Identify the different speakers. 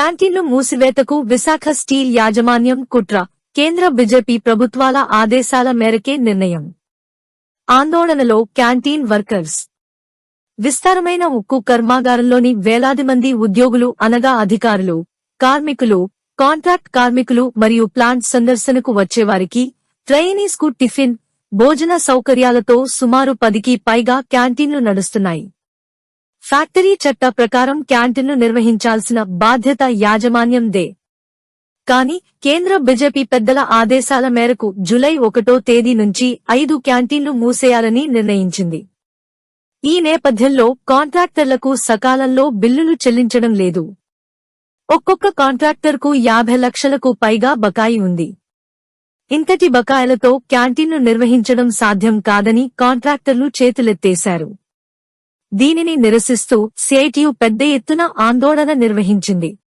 Speaker 1: క్యాంటీన్లు మూసివేతకు విశాఖ స్టీల్ యాజమాన్యం కుట్ర. కేంద్ర బీజేపీ ప్రభుత్వాల ఆదేశాల మేరకే నిర్ణయం. ఆందోళనలో క్యాంటీన్ వర్కర్స్. విస్తారమైన ఉక్కు కర్మాగారంలోని వేలాది మంది ఉద్యోగులు అనగా అధికారులు కార్మికులు కాంట్రాక్ట్ కార్మికులు మరియు ప్లాంట్ సందర్శనకు వచ్చేవారికి ట్రైనీస్కు టిఫిన్ భోజన సౌకర్యాలతో సుమారు పదికి పైగా క్యాంటీన్లు నడుస్తున్నాయి. ఫ్యాక్టరీ చట్ట ప్రకారం క్యాంటీన్లు నిర్వహించాల్సిన బాధ్యత యాజమాన్యందే కానీ కేంద్ర బీజేపీ పెద్దల ఆదేశాల మేరకు జులై ఒకటో తేదీ నుంచి ఐదు క్యాంటీన్లు మూసేయాలని నిర్ణయించింది. ఈ నేపథ్యంలో కాంట్రాక్టర్లకు సకాలంలో బిల్లులు చెల్లించడం లేదు. ఒక్కొక్క కాంట్రాక్టర్కు యాభై లక్షలకు పైగా బకాయి ఉంది. ఇంతటి బకాయిలతో క్యాంటీన్లు నిర్వహించడం సాధ్యం కాదని కాంట్రాక్టర్లు చేతులెత్తేశారు. దీనిని నిరసిస్తూ సిఐటియు పెద్ద ఎత్తున ఆందోళన నిర్వహించింది.